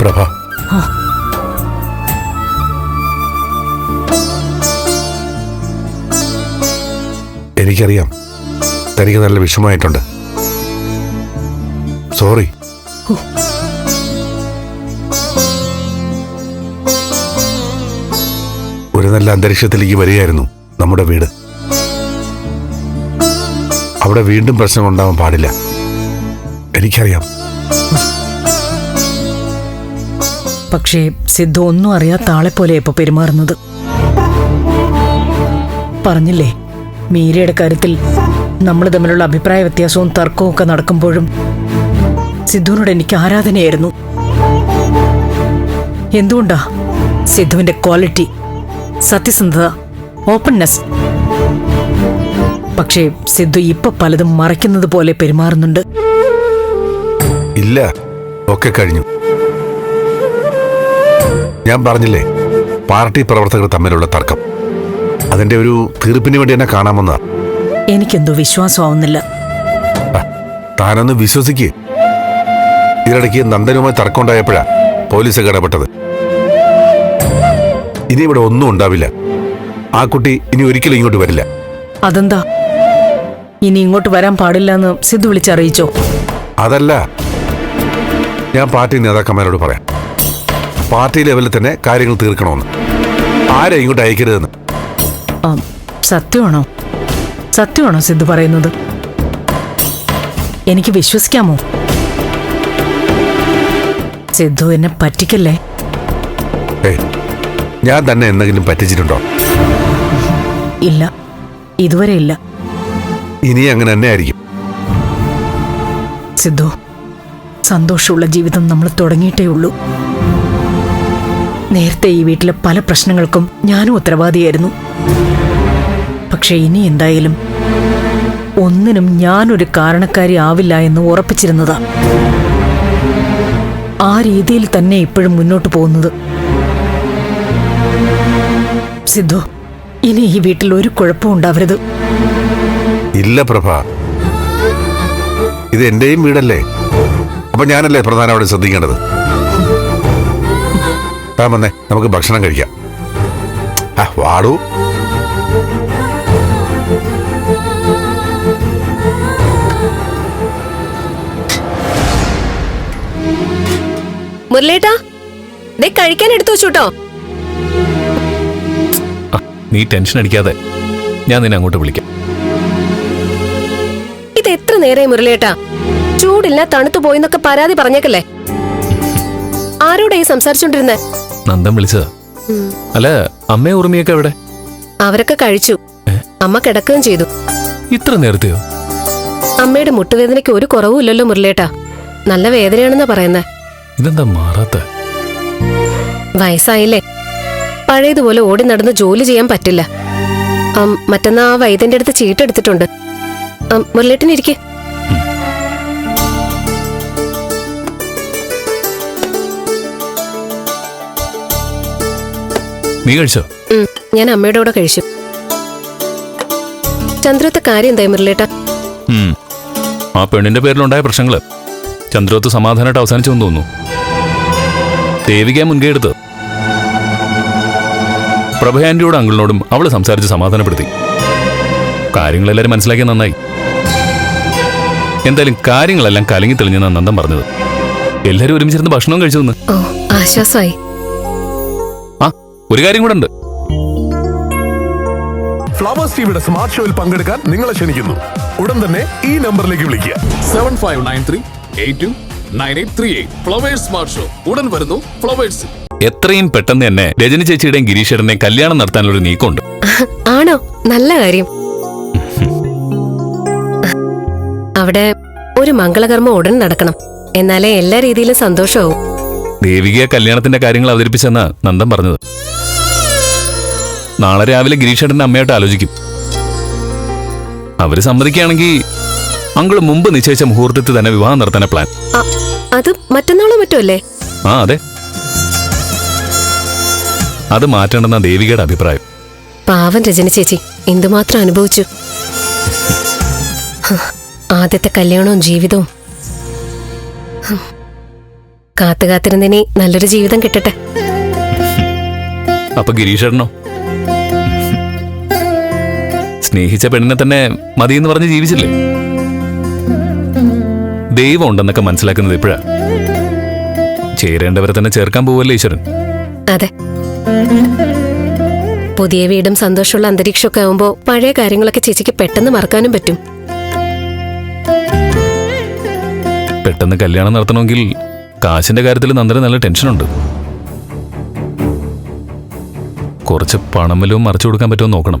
പ്രഭ. എനിക്കറിയാം. തനിക്ക് നല്ല വിഷമമായിട്ടുണ്ട്. സോറി. ഒരു നല്ല അന്തരീക്ഷത്തിലേക്ക് വരികയായിരുന്നു നമ്മുടെ വീട്. അവിടെ വീണ്ടും പ്രശ്നം ഉണ്ടാവാൻ പാടില്ല. എനിക്കറിയാം. പക്ഷേ സിദ്ധു ഒന്നും അറിയാത്ത ആളെ പോലെ ഇപ്പൊ പെരുമാറുന്നത്. പറഞ്ഞില്ലേ മീരയുടെ കാര്യത്തിൽ നമ്മൾ തമ്മിലുള്ള അഭിപ്രായ വ്യത്യാസവും തർക്കവും ഒക്കെ നടക്കുമ്പോഴും സിദ്ധുവിനോട് എനിക്ക് ആരാധനയായിരുന്നു. എന്തുകൊണ്ടാ സിദ്ധുവിന്റെ ക്വാളിറ്റി സത്യസന്ധത ഓപ്പൺനെസ് പക്ഷേ സിദ്ധു ഇപ്പൊ പലതും മറയ്ക്കുന്നത് പോലെ പെരുമാറുന്നുണ്ട്. ഇല്ല ഒക്കെ കഴിഞ്ഞു. ഞാൻ പറഞ്ഞില്ലേ പാർട്ടി പ്രവർത്തകർ തമ്മിലുള്ള തർക്കം. അതിന്റെ ഒരു തീർപ്പിന് വേണ്ടി എന്നെ കാണാമെന്ന. എനിക്കെന്തോ വിശ്വാസമാവുന്നില്ല. താനൊന്ന് വിശ്വസിക്ക്. ഇതിനിടയ്ക്ക് നന്ദനുമായി തർക്കമുണ്ടായപ്പോഴാ പോലീസ് ഇടപെട്ടത്. ഇനി ഇവിടെ ഒന്നും ഉണ്ടാവില്ല. ആ കുട്ടി ഇനി ഒരിക്കലും ഇങ്ങോട്ട് വരില്ല. അതെന്താ? ഇനി ഇങ്ങോട്ട് വരാൻ പാടില്ല എന്ന് സിദ്ധു വിളിച്ചറിയിച്ചോ? അതല്ല ഞാൻ പാർട്ടി നേതാക്കന്മാരോട് പറയാം. പാർട്ടി ലെവലിൽ തന്നെ കാര്യങ്ങൾ തീർക്കണമെന്ന്. ആരെ ഇങ്ങോട്ട് അയക്കരുതെന്ന്. സത്യമാണോ? സത്യമാണോ സിദ്ധു പറയുന്നത്? എനിക്ക് വിശ്വസിക്കാമോ? സിദ്ധു എന്നെ പറ്റിക്കല്ലേ? ഞാൻ തന്നെ എന്തെങ്കിലും പറ്റിച്ചിട്ടുണ്ടോ? ഇല്ല ഇതുവരെ ഇല്ല. ഇനി അങ്ങനെ തന്നെ ആയിരിക്കും. സിദ്ധു സന്തോഷമുള്ള ജീവിതം നമ്മൾ തുടങ്ങിയിട്ടേ ഉള്ളൂ. നേരത്തെ ഈ വീട്ടിലെ പല പ്രശ്നങ്ങൾക്കും ഞാനും ഉത്തരവാദിയായിരുന്നു. പക്ഷെ ഇനി എന്തായാലും ഒന്നിനും ഞാനൊരു കാരണക്കാരി ആവില്ല എന്ന് ഉറപ്പിച്ചിരുന്നതാ. ആ രീതിയിൽ തന്നെ ഇപ്പോഴും മുന്നോട്ട് പോകുന്നത്. സിദ്ധു ഇനി ഈ വീട്ടിൽ ഒരു കുഴപ്പവും ഉണ്ടാവരുത്. ഇല്ല പ്രഭ. ഇത് എന്റെയും വീടല്ലേ? അപ്പൊ ഞാനല്ലേ പ്രധാനമായിട്ട് ശ്രദ്ധിക്കേണ്ടത്? താൻ വന്നേ നമുക്ക് ഭക്ഷണം കഴിക്കാം. ആ വാടൂ. മുരളേട്ടാ ദേ കഴിക്കാൻ എടുത്തു വെച്ചോട്ടോ. നീ ടെൻഷൻ അടിക്കാതെ ഞാൻ നിന്നെ അങ്ങോട്ട് വിളിക്കാം. ഇത് എത്ര നേരെ മുരളേട്ടാ? ചൂടില്ല തണുത്തു പോയിന്നൊക്കെ പരാതി പറഞ്ഞേക്കല്ലേ? ആരോടെ ഈ സംസാരിച്ചോണ്ടിരുന്നെ? നന്ദൻ വിളിച്ചതാ. അല്ല അമ്മ ഉറുമിയൊക്കെ എവിടെ? അവരൊക്കെ കഴിച്ചു. അമ്മ കിടക്കുകയും ചെയ്തു. ഇത്ര നേരത്തെയോ? അമ്മയുടെ മുട്ടുവേദനയ്ക്ക് ഒരു കുറവുമില്ലല്ലോ മുരളേട്ടാ നല്ല വേദനയാണെന്നാ പറയുന്നേ. ഇതെന്താ മാറാത്ത? വയസ്സായില്ലേ? പഴയതുപോലെ ഓടി നടന്ന് ജോലി ചെയ്യാൻ പറ്റില്ല. മറ്റന്നാ ആ വൈദ്യന്റെ അടുത്ത് ചീട്ടെടുത്തിട്ടുണ്ട്. മുരളേട്ടനിരിക്കെ നീ കഴിച്ചോ? ഞാൻ അമ്മയുടെ കൂടെ കഴിച്ചു. ചന്ദ്രത്തെ കാര്യം എന്തായി മുരളേട്ടാ? ആ പെണ്ണിന്റെ പേരിലുണ്ടായ പ്രശ്നങ്ങൾ ചന്ദ്രോത്ത് സമാധാനമായിട്ട് അവസാനിച്ചു തോന്നുന്നു. ദേവിക മുൻകൈ എടുത്ത് പ്രഭയാന്റിയോടും അങ്കിളിനോടും അവൾ സംസാരിച്ച് സമാധാനപ്പെടുത്തി. കാര്യങ്ങളെല്ലാരും മനസ്സിലാക്കിയ നന്നായി. എന്തായാലും കാര്യങ്ങളെല്ലാം കലങ്ങി തെളിഞ്ഞെന്നാണ് നന്ദൻ പറഞ്ഞത്. എല്ലാവരും ഒരുമിച്ചിരുന്ന് ഭക്ഷണവും കഴിച്ചു തന്നെ. ആശ്വാസമായി. ഒരു കാര്യം കൂടെ ഉണ്ട്. ഫ്ലവേഴ്സ് ടിവിയുടെ സ്മാർട്ട് ഷോയിൽ പങ്കെടുക്കാൻ നിങ്ങളെ ക്ഷണിക്കുന്നു. ഉടൻ തന്നെ ഈ നമ്പറിലേക്ക് വിളിക്കുക. Seven five nine three eight two nine eight three eight Flowers smart show ഉടൻ വരുന്നു ഫ്ലവേഴ്സ് എത്രയും പെട്ടെന്ന് തന്നെ രജനി ചേച്ചിയുടെയും ഗിരീഷേട്ടന്റെയും കല്യാണം നടത്താനുള്ള ഒരു നീക്കമുണ്ട്. ആണോ? നല്ല കാര്യം. അവിടെ ഒരു മംഗളകർമ്മ ഉടൻ നടക്കണം. എന്നാലേ എല്ലാ രീതിയിലും സന്തോഷമാവും. ദേവികയെ കല്യാണത്തിന്റെ കാര്യങ്ങൾ അവതരിപ്പിച്ചെന്നാ നന്ദൻ പറഞ്ഞത്. നാളെ രാവിലെ ഗിരീഷേട്ടന്റെ അമ്മയായിട്ട് ആലോചിക്കും. അവർ സമ്മതിക്കുകയാണെങ്കിൽ അങ്കിൾ മുമ്പ് നിശ്ചയിച്ച മുഹൂർത്തത്തിൽ തന്നെ വിവാഹം നടത്താൻ പ്ലാൻ അത് മറ്റന്നാളോ മറ്റോ അല്ലേ? ആ അതെ. അത് മാറ്റണമെന്ന ദേവികയുടെ അഭിപ്രായം. പാവം രജന ചേച്ചി എന്തുമാത്രം അനുഭവിച്ചു? ആദ്യത്തെ കല്യാണവും ജീവിതവും. കാത്തുകാത്തിരുന്നതിനെ നല്ലൊരു ജീവിതം കിട്ടട്ടെ. അപ്പൊ ഗിരീഷേട്ടനോ? സ്നേഹിച്ച പെണ്ണിനെ തന്നെ മതിയെന്ന് പറഞ്ഞ് ജീവിച്ചില്ലേ? ദൈവം ഉണ്ടെന്നൊക്കെ മനസ്സിലാക്കുന്നത് ഇപ്പോഴാ ചേരേണ്ടവരെ തന്നെ ചേർക്കാൻ പോവല്ലേ ഈശ്വരൻ? അതെ. പുതിയ വീടും സന്തോഷമുള്ള അന്തരീക്ഷമൊക്കെ ആവുമ്പോ പഴയ കാര്യങ്ങളൊക്കെ ചേച്ചിക്ക് പെട്ടെന്ന് മറക്കാനും പറ്റും. പെട്ടെന്ന് കല്യാണം നടത്തണമെങ്കിൽ കാശിന്റെ കാര്യത്തിൽ നന്ദന നല്ല ടെൻഷനുണ്ട്. കുറച്ച് പണം വല്ലതും മറച്ചു കൊടുക്കാൻ പറ്റുമോ നോക്കണം.